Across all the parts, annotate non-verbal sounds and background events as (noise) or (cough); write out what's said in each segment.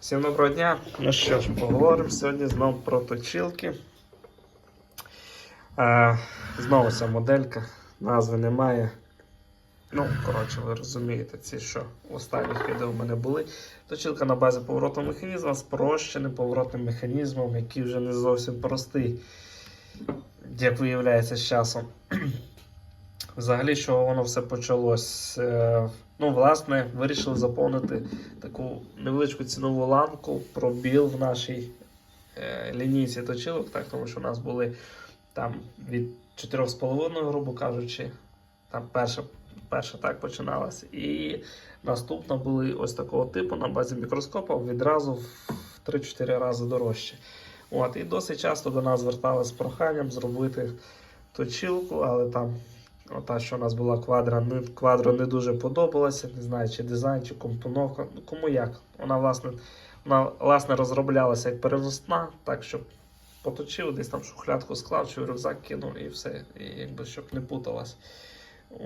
Всім доброго дня. Ну що ж, поговоримо сьогодні знову про точилки. Е, знову ця моделька, назви немає. Ну, коротше, ви розумієте, ці, що в останніх відео в мене були. Точилка на базі поворотного механізму з прощеним поворотним механізмом, який вже не зовсім простий, як виявляється з часом. Взагалі, що воно все почалось. Е, Ну, власне, вирішили заповнити таку невеличку цінову ланку пробіл в нашій е, лінійці точилок, так, тому що у нас були там від 4,5, грубо кажучи, там перша, перша так починалась. І наступна були ось такого типу на базі мікроскопа відразу в 3-4 рази дорожче. От, і досить часто до нас зверталися з проханням зробити точилку, але там Ота, що у нас була квадра, не, квадро не дуже подобалася. Не знаю, чи дизайн, чи компоновка. Ну, кому як. Вона, власне, вона, власне, розроблялася як переносна, так, щоб поточив, десь там шухлядку склав, чи рюкзак кинув і все. І якби щоб не путалась.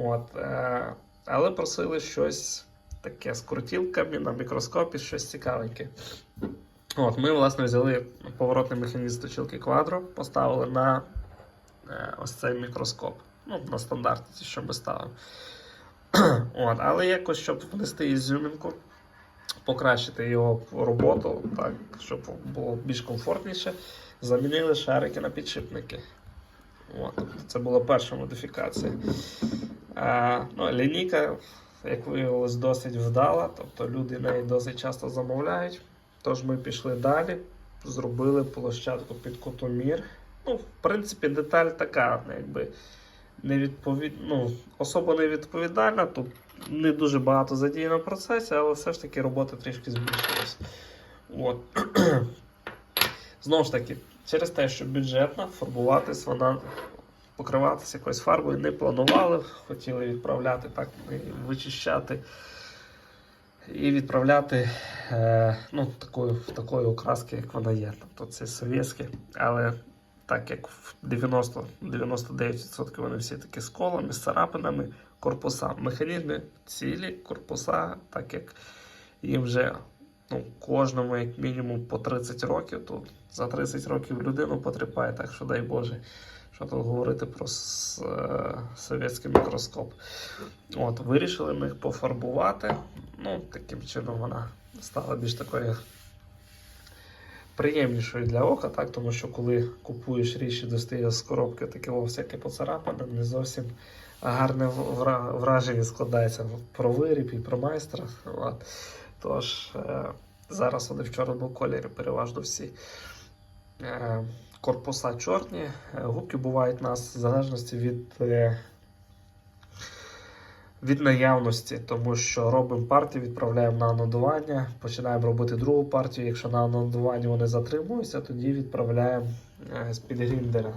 От, е, але просили щось таке з крутілками на мікроскопі, щось цікавеньке. От, Ми, власне, взяли поворотний механізм точилки квадро, поставили на е, ось цей мікроскоп. Ну, на стандарті, що ми ставимо. От, але якось, щоб внести ізюмінку, покращити його роботу, так, щоб було більш комфортніше, замінили шарики на підшипники. От, це була перша модифікація. А, ну, лінійка, як виявилось, досить вдала, тобто люди неї досить часто замовляють. Тож ми пішли далі, зробили площадку під кутомір. Ну, в принципі, деталь така, якби не відповід... ну, особо не відповідальна. Тут не дуже багато задіяно в процесі, але все ж таки робота трішки збільшилась. От. (clears throat) Знову ж таки, через те, що бюджетна, фарбуватись вона. Покриватися якоюсь фарбою не планували, хотіли відправляти так, вичищати і відправляти е, ну, такої, такої окраски, як вона є. Тобто це совєтське, але так як в 90-99% вони всі такі з колами, з царапинами, корпуса. Механізми цілі, корпуса, так як їм вже ну, кожному, як мінімум, по 30 років, то за 30 років людину потріпає, так що дай Боже. Що тут говорити про е, совєтський мікроскоп. От, Вирішили ми їх пофарбувати. Ну, таким чином вона стала більш такою приємнішою для ока, так? тому що коли купуєш річ і достаєш з коробки таке всяке поцарапане, не зовсім гарне враження складається про виріб і про майстра. (laughs) Тож е, зараз вони в чорному кольорі переважно всі. Е, корпуса чорні, е, губки бувають у нас в залежності від. Від наявності, тому що робимо партію, відправляємо на анодування, починаємо робити другу партію. Якщо на анодуванні вони затримуються, тоді відправляємо е, з-під гріндера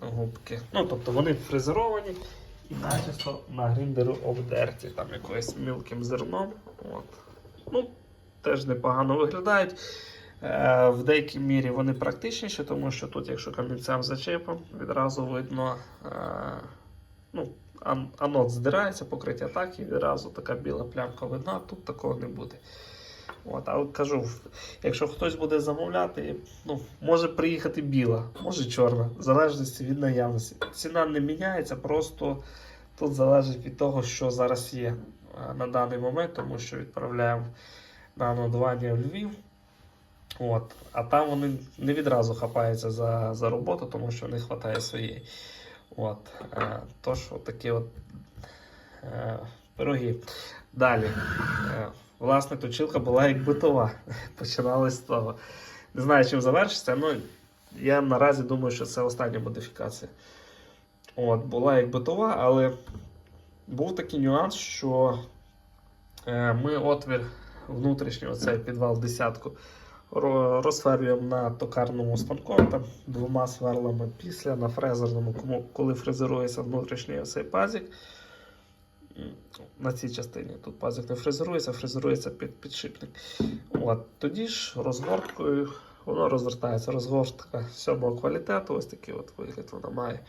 губки. Ну, тобто вони фрезеровані і начисто на гріндеру обдерті там якоюсь мілким зерном. От. Ну, теж непогано виглядають. Е, В деякій мірі вони практичніші, тому що тут, якщо камінцям зачепом, відразу видно. е, ну, анод здирається, покриття так, і відразу така біла плямка видна, тут такого не буде. От, але кажу, якщо хтось буде замовляти, ну, може приїхати біла, може чорна, в залежності від наявності. Ціна не міняється, просто тут залежить від того, що зараз є на даний момент, тому що відправляємо на анодування в Львів. От, а там вони не відразу хапаються за, за роботу, тому що не вистачає своєї. От, е, тож, от такі от е, пироги. Далі. Е, власне, точилка була як битова. (laughs) Починалось з того. Не знаю, чим завершиться, але я наразі думаю, що це остання модифікація. От, була як битова, але був такий нюанс, що ми отвір внутрішній, оцей підвал десятку, розсверлюємо на токарному станку там, двома сверлами після на фрезерному, коли фрезерується внутрішній оцей пазик. На цій частині тут пазик не фрезерується, фрезерується під підшипник. От, тоді ж розгорткою воно розвертається. Розгортка сьомого квалітету, ось такий от вигляд вона має.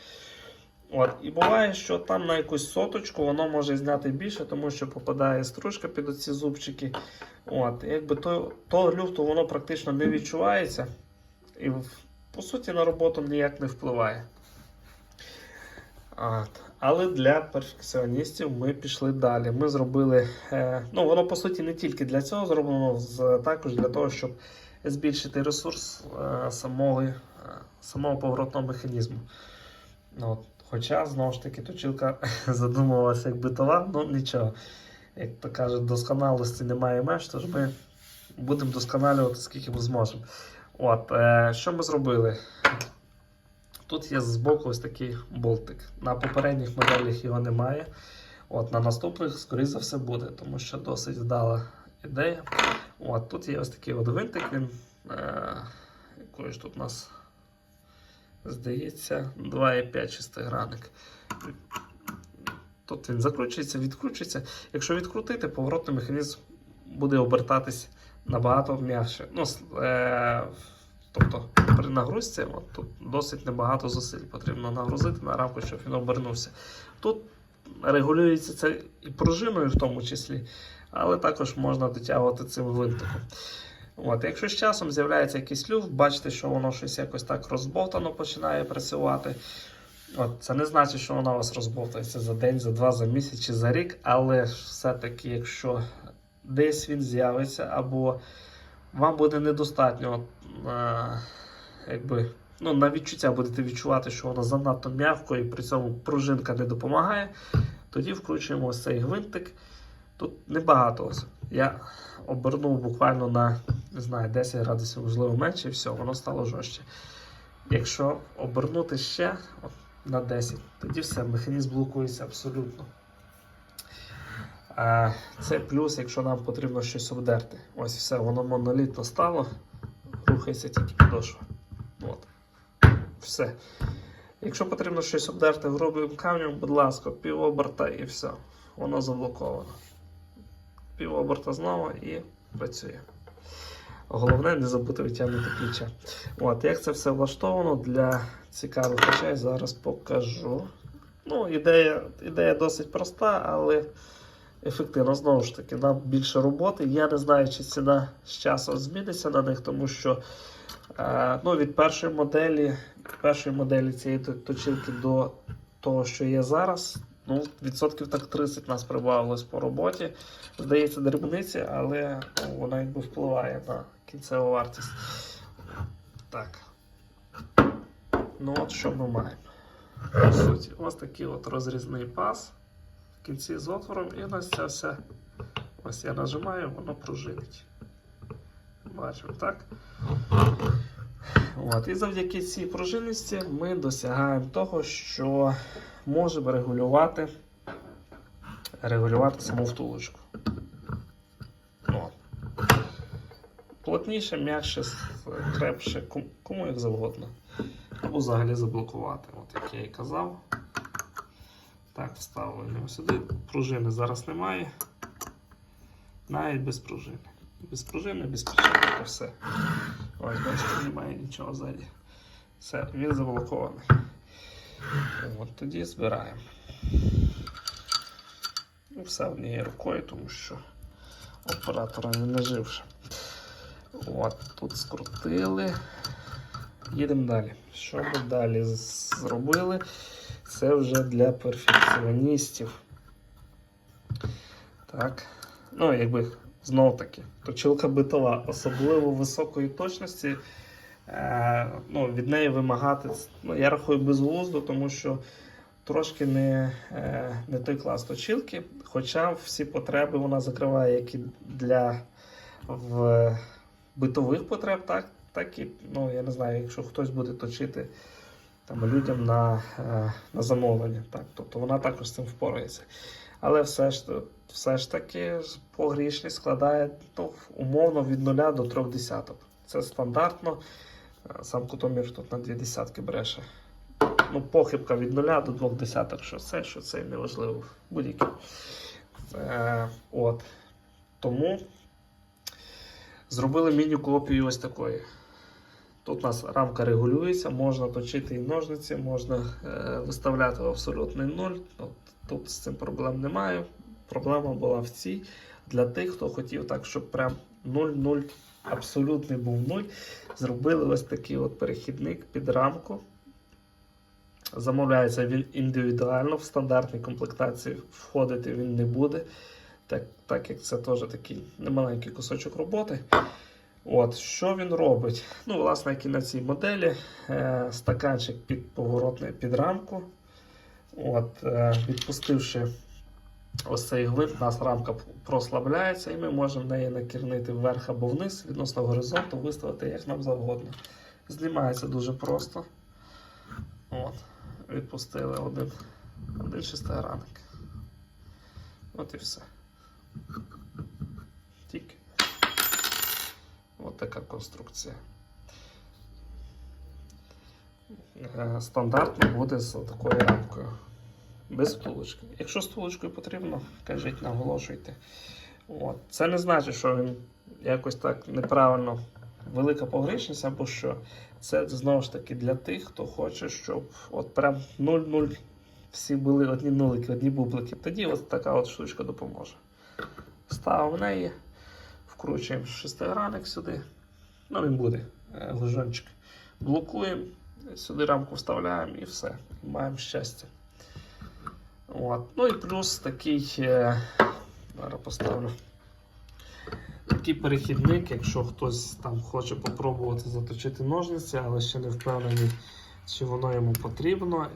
От, і буває, що там на якусь соточку воно може зняти більше, тому що попадає стружка під оці зубчики. От, якби то, то люфту воно практично не відчувається. І по суті на роботу ніяк не впливає. От. Але для перфекціоністів ми пішли далі. Ми зробили. Е, ну, воно по суті не тільки для цього зроблено, з, також для того, щоб збільшити ресурс е, самого, е, самого поворотного механізму. От. Хоча, знову ж таки, точилка (laughs) задумувалася як битова, ну нічого. Як то кажуть, досконалості немає меж, тож ми будемо досконалювати, скільки ми зможемо. От, е, що ми зробили? Тут є збоку ось такий болтик. На попередніх моделях його немає. От, на наступних, скоріше за все, буде, тому що досить вдала ідея. От, тут є ось такий от гвинтик, він е, який ж тут у нас здається 2,5 шестигранник. Тут він закручується, відкручується. Якщо відкрутити, поворотний механізм буде обертатись набагато м'якше. Ну, е, тобто при нагрузці от, тут досить небагато зусиль потрібно нагрузити на рамку, щоб він обернувся. Тут регулюється це і пружиною в тому числі, але також можна дотягувати цим гвинтиком. От, якщо з часом з'являється якийсь люфт, бачите, що воно щось якось так розбовтано починає працювати. От, це не значить, що вона у вас розбовтається за день, за два, за місяць чи за рік, але все-таки, якщо десь він з'явиться, або вам буде недостатньо, е, якби, ну, на відчуття будете відчувати, що воно занадто м'яко і при цьому пружинка не допомагає, тоді вкручуємо ось цей гвинтик. Тут небагато. Ось. Я обернув буквально на не знаю, 10 градусів, можливо, менше, і все, воно стало жорстче. Якщо обернути ще от, на 10, тоді все, механізм блокується абсолютно. А, це плюс, якщо нам потрібно щось обдерти. Ось все, воно монолітно стало, рухається тільки підошва. От. Все. Якщо потрібно щось обдерти грубим камнем, будь ласка, півоберта і все. Воно заблоковано. Півоберта знову і працює. Головне не забути витягнути ключа. От, як це все влаштовано для цікавих речей, зараз покажу. Ну, ідея, ідея досить проста, але ефективна. Знову ж таки, нам більше роботи. Я не знаю, чи ціна з часом зміниться на них, тому що е, ну, від першої моделі, першої моделі цієї то- точилки до того, що є зараз, ну, відсотків так 30 нас прибавилось по роботі. Здається, дрібниці, але ну, вона якби впливає на кінцеву вартість. Так. Ну от що ми маємо. По суті, ось такий от розрізний пас в кінці з отвором, і у нас ця вся. Ось я нажимаю, воно пружинить. Бачимо, так? От, і завдяки цій пружинності ми досягаємо того, що можемо регулювати, регулювати саму втулочку. От. Плотніше, м'якше, крепше, кому як завгодно. Або взагалі заблокувати, от як я і казав. Так, вставлено сюди. Пружини зараз немає. Навіть без пружини. Без пружини, без печатки, все. Ось, бачите, немає нічого ззаді. Все, він заблокований. От тоді збираємо. Ну, все однією рукою, тому що оператора не наживши. От, тут скрутили. Їдемо далі. Що ми далі зробили? Це вже для перфекціоністів. Так. Ну, якби знов таки, точилка битова, особливо високої точності. Е, ну, від неї вимагати, ну, я рахую безглуздо, тому що трошки не, е, не той клас точилки. Хоча всі потреби вона закриває як і для в битових потреб, так, так і, ну, я не знаю, якщо хтось буде точити там, людям на, е, на замовлення. Так, тобто вона також з цим впорається. Але все ж, все ж таки погрішність складає ну, умовно від 0 до 3 десяток. Це стандартно. Сам кутомір тут на 2 десятки бреше. Ну, похибка від 0 до 2 десяток, що це, що це неважливо. Будь-які. Е, от. Тому зробили міні-копію ось такої. Тут у нас рамка регулюється, можна точити і ножниці, можна е, виставляти в абсолютний нуль. От, тут з цим проблем немає. Проблема була в цій для тих, хто хотів так, щоб прям 0-0 абсолютний був 0. Зробили ось такий от перехідник під рамку. Замовляється він індивідуально, в стандартній комплектації входити він не буде, так, так як це теж такий немаленький кусочок роботи. От, Що він робить? Ну, власне, як і на цій моделі, е, стаканчик під поворотний під рамку. От, е, відпустивши ось цей гвинт, у нас рамка прослабляється, і ми можемо неї накірнити вверх або вниз відносно горизонту, виставити як нам завгодно. Знімається дуже просто. От, відпустили один, один шестигранник. От і все. Тільки. От така конструкція. Е, Стандартно буде з такою рамкою. Без втулочки. Якщо з втулочкою потрібно, кажіть, наголошуйте. От. Це не значить, що він якось так неправильно велика погрішність, або що. Це знову ж таки для тих, хто хоче, щоб от прям 0-0 всі були одні нулики, одні бублики. Тоді ось така от штучка допоможе. Ставимо в неї, вкручуємо шестигранник сюди. Ну, він буде е. Блокуємо, сюди рамку вставляємо і все. Маємо щастя. От. Ну і плюс такий. Е, зараз поставлю. Такий перехідник, якщо хтось там хоче попробувати заточити ножниці, але ще не впевнений, чи воно йому потрібно.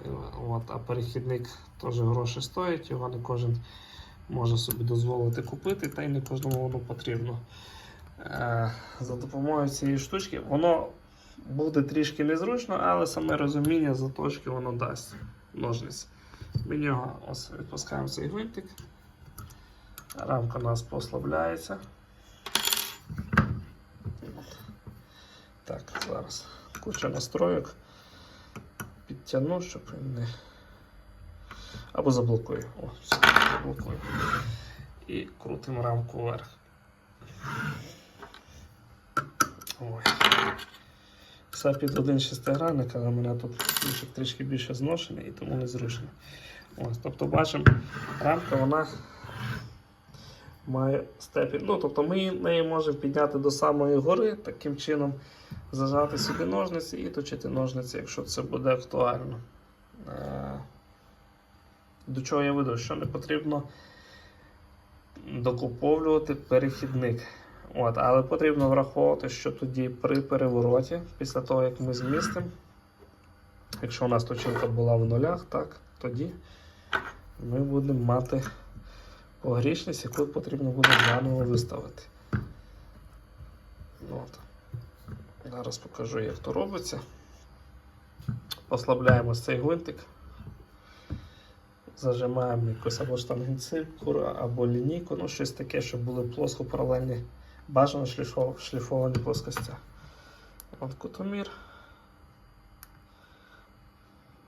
От, а перехідник теж гроші стоїть, його не кожен може собі дозволити купити, та й не кожному воно потрібно. Е, За допомогою цієї штучки воно буде трішки незручно, але саме розуміння заточки воно дасть ножниць. Ми нього ось відпускаємо цей гвинтик. Рамка у нас послабляється. Так, зараз куча настройок. Підтягну, щоб він не. Або заблокую. О, все, заблокую. І крутимо рамку вверх. Ой. Все під один шестигранник, але у мене тут ключик трішки більше зношений і тому незручно. Ось, тобто бачимо, рамка вона має степінь. Ну, тобто ми неї можемо підняти до самої гори, таким чином зажати сюди ножниці і точити ножниці, якщо це буде актуально. Е, До чого я веду? Що не потрібно докуповлювати перехідник. От, але потрібно враховувати, що тоді при перевороті, після того як ми змістимо, якщо у нас точилка була в нулях, так, тоді ми будемо мати погрішність, яку потрібно буде заново виставити. От. Зараз покажу, як то робиться. Послабляємо цей гвинтик. Зажимаємо якусь або штангенцирку, або лінійку, ну щось таке, щоб були плоско паралельні, бажано шліфов- шліфовані плоскості. От кутомір.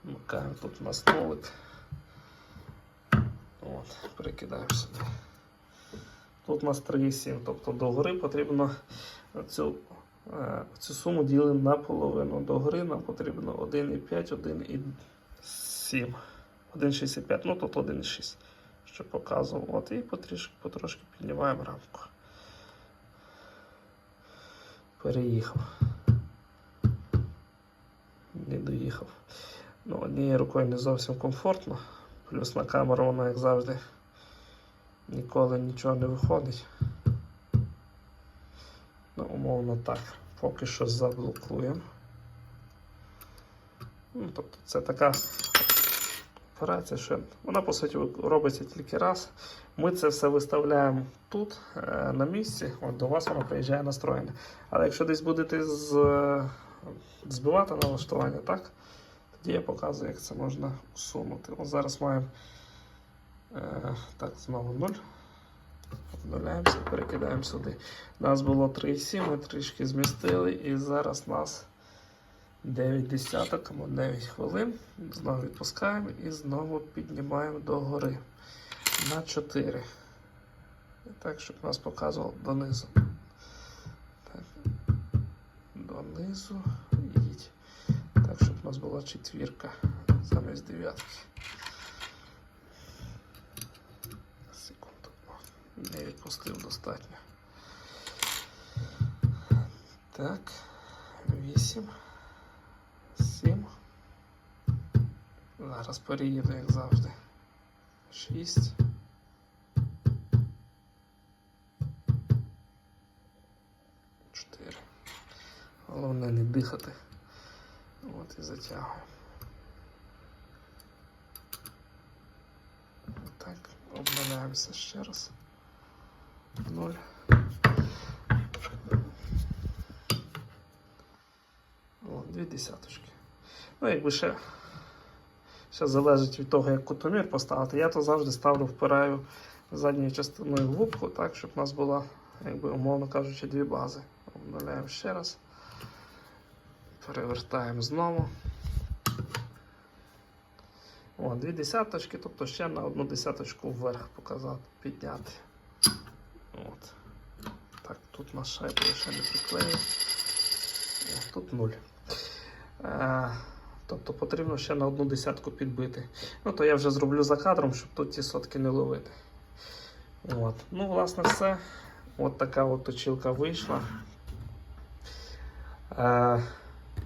Вмикаємо тут у нас нолик. От, перекидаємо сюди. Тут у нас 3,7, тобто до гори потрібно цю, е, цю суму ділимо на половину. До гори нам потрібно 1,5, 1,7. 1,65, ну тут 1,6, що показував. От, і потрішки, потрошки піднімаємо рамку. Переїхав. Не доїхав. Ну, однією рукою не зовсім комфортно. Плюс на камеру воно, як завжди, ніколи нічого не виходить. Ну, умовно так. Поки що заблокуємо. Ну, тобто це така операція, що вона по суті робиться тільки раз. Ми це все виставляємо тут, е, на місці, от до вас воно приїжджає настроєне. Але якщо десь будете з, збивати налаштування, так, тоді я показую, як це можна усунути. От зараз маємо е, так, знову 0. Обнуляємося, перекидаємо сюди. Нас було 3,7, ми трішки змістили, і зараз нас 9 десяток або 9 хвилин. Знову відпускаємо і знову піднімаємо до гори на 4. І так, щоб нас показувало донизу. Так. Донизу, щоб у нас була четвірка замість дев'ятки. Секунду. Не відпустив достатньо. Так. Вісім. Сім. Зараз переїду, як завжди. Шість. Чотири. Головне не дихати. От і затягуємо. Так, обминаємося ще раз. Ноль. О, дві десяточки. Ну, якби ще, ще залежить від того, як кутомір поставити. Я то завжди ставлю, впираю задньою частиною в губку, так, щоб у нас була, якби, умовно кажучи, дві бази. Обновляємо ще раз. Перевертаємо знову. О, дві десяточки, тобто ще на одну десяточку вверх показати, підняти. От. Так, тут на шайбу я ще не приклеїв. Тут нуль. Е, тобто потрібно ще на одну десятку підбити. Ну, то я вже зроблю за кадром, щоб тут ті сотки не ловити. От. Ну, власне, все. От така от точилка вийшла. Е,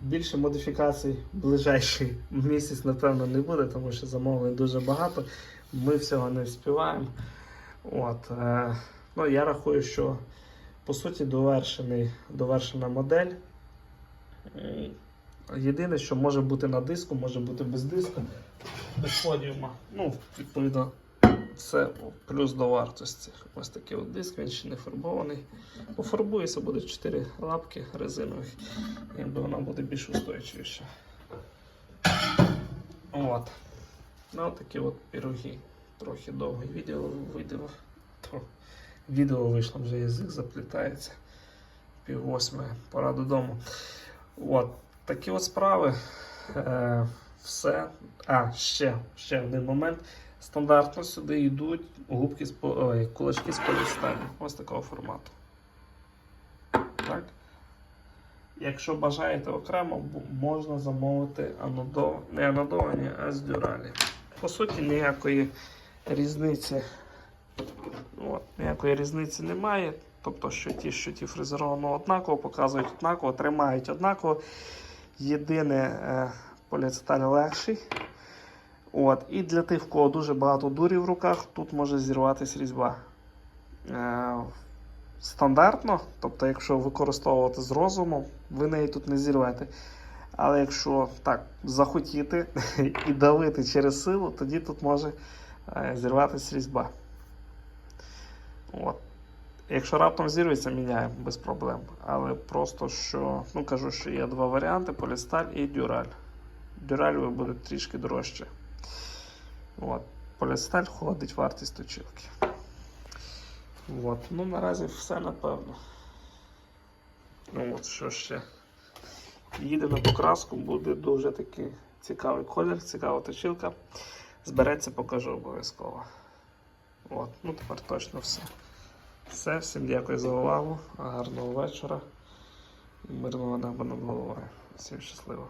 більше модифікацій ближайший місяць, напевно, не буде, тому що замовлень дуже багато. Ми всього не вспіваємо. От, е, ну, я рахую, що по суті довершений, довершена модель. Єдине, що може бути на диску, може бути без диску, без подіума. Ну, відповідно, це плюс до вартості. Ось такий от диск, він ще не фарбований. Пофарбується, буде 4 лапки резинових, якби вона буде більш устойчивіша. От. Ну, такі от пироги. Трохи довге відео вийде. Відео вийшло, вже язик заплітається. Пів восьмої, пора додому. От, такі от справи. Е, все. А, ще, ще один момент. Стандартно сюди йдуть губки з кулачки з полісталі. Ось такого формату. Так. Якщо бажаєте окремо, можна замовити анодо... не анодовані, а з дюралі. По суті, ніякої різниці. От, ніякої різниці немає. Тобто, що ті, що ті фрезеровано однаково, показують однаково, тримають однаково. Єдине е, поліацеталь легший. От. І для тих, в кого дуже багато дурів в руках, тут може зірватися різьба. Е, стандартно, тобто, якщо використовувати з розумом, ви неї тут не зірвете. Але якщо так захотіти (laughs) і давити через силу, тоді тут може е, зірватися різьба. От. Якщо раптом зірветься, міняємо без проблем. Але просто що, ну кажу, що є два варіанти: полісталь і дюраль. Дюраль буде трішки дорожче. От. Полісталь входить вартість точилки. От. Ну наразі все напевно. Ну от що ще. Їде на покраску, буде дуже такий цікавий колір, цікава точилка. Збереться, покажу обов'язково. От, ну тепер точно все. Все, всім дякую за увагу. Гарного вечора. Мирного неба над головою. Всім щасливо.